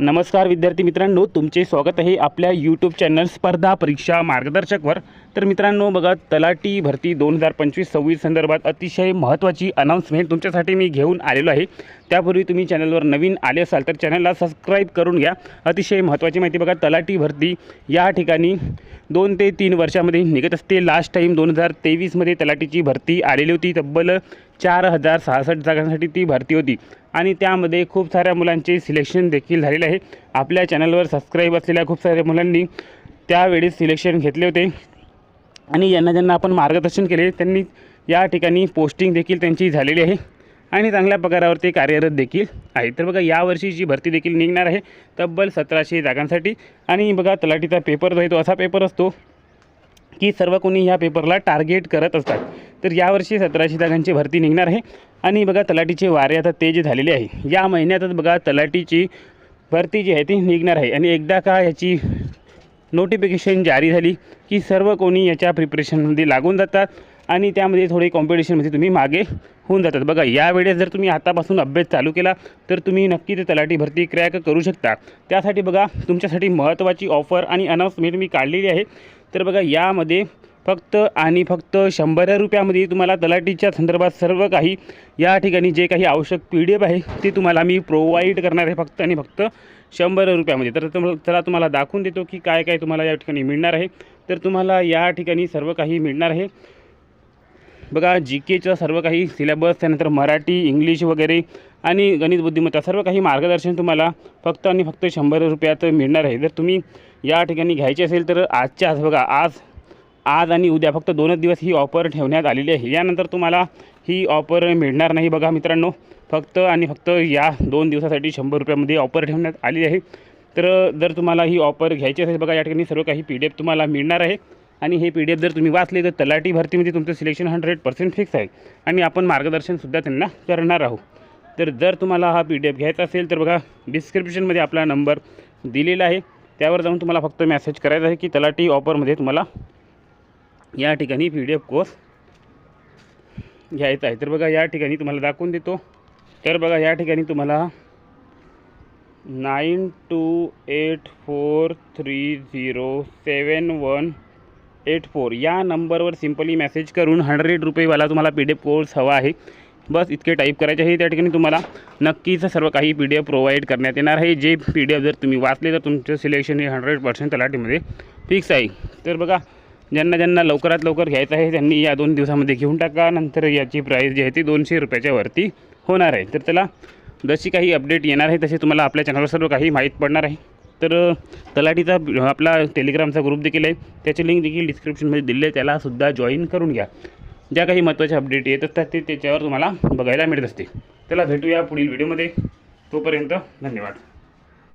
नमस्कार विद्यार्थी मित्रांनो तुमचे स्वागत आहे आपल्या यूट्यूब चॅनल स्पर्धा परीक्षा मार्गदर्शकवर. तर मित्रांनो बघा तलाटी भरती दोन हजार पंचवीस सव्वीस संदर्भात अतिशय महत्त्वाची अनाऊन्समेंट तुमच्यासाठी मी घेऊन आलेलो आहे. त्यापूर्वी तुम्ही चॅनलवर नवीन आले असाल तर चॅनलला सबस्क्राईब करून घ्या. अतिशय महत्त्वाची माहिती बघा तलाटी भरती या ठिकाणी दोन ते तीन वर्षामध्ये निघत असते. लास्ट टाईम दोन हजार तेवीसमध्ये तलाटीची भरती आलेली होती. तब्बल चार हजार सहासष्ट जागांसाठी ती भरती होती. आणि त्यामध्ये खूप साऱ्या मुलांचे सिलेक्शन देखील झालेले आहे. आपल्या चॅनलवर सबस्क्राईब असलेल्या खूप साऱ्या मुलांनी त्यावेळी सिलेक्शन घेतले होते. आणि यांना ज्यांना आपण मार्गदर्शन केले त्यांनी या ठिकाणी पोस्टिंग देखील त्यांची झालेली आहे. आणि चांगल्या पगारावरती कार्यरत देखील आहे. तर बघा यावर्षी जी भरती देखील निघणार आहे तब्बल सतराशे जागांसाठी. आणि बघा तलाठीचा पेपर जो आहे तो असा पेपर असतो की सर्व कोणी ह्या पेपरला टार्गेट करत असतात. तर यावर्षी सतराशे जागांची भरती निघणार आहे. आणि बघा तलाठीचे वारे आता तेज झालेले आहे. या महिन्यातच बघा तलाठीची भरती जी आहे ती निघणार आहे. आणि एकदा का याची नोटिफिकेशन जारी झाली की सर्व कोणी याच्या प्रिपरेशनमध्ये लागून जातात आणि त्यामध्ये थोडे कॉम्पिटिशनमध्ये तुम्ही मागे होऊन जातात. बघा यावेळेस जर तुम्ही आतापासून अभ्यास चालू केला तर तुम्ही नक्की ते तलाठी भरती क्रॅक करू शकता. त्यासाठी बघा तुमच्यासाठी महत्त्वाची ऑफर आणि अनाऊन्समेंट मी काढलेली आहे. तर बघा यामध्ये फक्त आणि फक्त शंभर रुपयामध्ये तुम्हाला तलाठीच्या संदर्भात सर्व काही या ठिकाणी जे काही आवश्यक पी डी एफ आहे ते तुम्हाला मी प्रोव्हाइड करणार आहे फक्त आणि फक्त शंभर रुपयामध्ये. तर तुम्हाला चला तुम्हाला दाखवून देतो की काय काय तुम्हाला या ठिकाणी मिळणार आहे. तर तुम्हाला या ठिकाणी सर्व काही मिळणार आहे. बघा जी केचं सर्व काही सिलेबस त्यानंतर मराठी इंग्लिश वगैरे आणि गणित बुद्धिमत्ता सर्व काही मार्गदर्शन तुम्हाला फक्त आणि फक्त शंभर रुपयात मिळणार आहे. जर तुम्ही या ठिकाणी घ्यायचे असेल तर आजच्या आज बघा आज आज आणि उद्या फक्त दोनच दिवस ही ऑफर ठेवण्यात आलेली आहे. यानंतर तुम्हाला ही ऑफर मिळणार नाही बघा मित्रांनो. फक्त आणि फक्त या दोन दिवसासाठी शंभर रुपयामध्ये ऑफर ठेवण्यात आली आहे. तर जर तुम्हाला ही ऑफर घ्यायची असेल बघा या ठिकाणी सर्व काही पी डी एफ तुम्हाला मिळणार आहे. आणि हे पी डी एफ जर तुम्ही वाचले तर तलाठी भरतीमध्ये तुमचं सिलेक्शन हंड्रेड पर्सेंट फिक्स आहे. आणि आपण मार्गदर्शनसुद्धा त्यांना करणार आहोत. तर जर तुम्हाला हा पी डी एफ घ्यायचा असेल तर बघा डिस्क्रिप्शनमध्ये आपला नंबर दिलेला आहे. त्यावर जाऊन तुम्हाला फक्त मेसेज करायचा आहे की तलाठी ऑफरमध्ये तुम्हाला या ठिकाणी पी डी एफ कोर्स घ्यायचा आहे. तर बघा या ठिकाणी तुम्हाला दाखवून देतो. तर बघा या ठिकाणी तुम्हाला nine two eight four three zero seven one eight four या नंबरवर सिम्पली मेसेज करून हंड्रेड रुपयेवाला तुम्हाला पी डी एफ कोर्स हवा आहे. बस इतके टाईप करायचे आहे. त्या ठिकाणी तुम्हाला नक्कीच सर्व काही पी डी एफ प्रोव्हाइड करण्यात येणार आहे. जे पी डी एफ जर तुम्ही वाचले तर तुमचं सिलेक्शन हे हंड्रेड पर्सेंट तलाठीमध्ये फिक्स आहे. तर बघा ज्यांना ज्यांना लवकरात लवकर घ्यायचं आहे त्यांनी या दोन दिवसामध्ये घेऊन टाका. नंतर याची प्राईस जी आहे ती दोनशे रुपयाच्या वरती होणार आहे. तर त्याला जशी काही अपडेट येणार आहे तसे तुम्हाला आपल्या चॅनलवर सर्व काही माहीत पडणार आहे. तर तलाठीचा आपला टेलिग्रामचा ग्रुप देखील आहे. त्याची लिंक देखील डिस्क्रिप्शनमध्ये दिली आहे. त्यालासुद्धा जॉईन करून घ्या. ज्या काही महत्त्वाच्या अपडेट येत असतात ते त्याच्यावर तुम्हाला बघायला मिळत असते त्याला भेटूया पुढील व्हिडिओमध्ये तोपर्यंत धन्यवाद.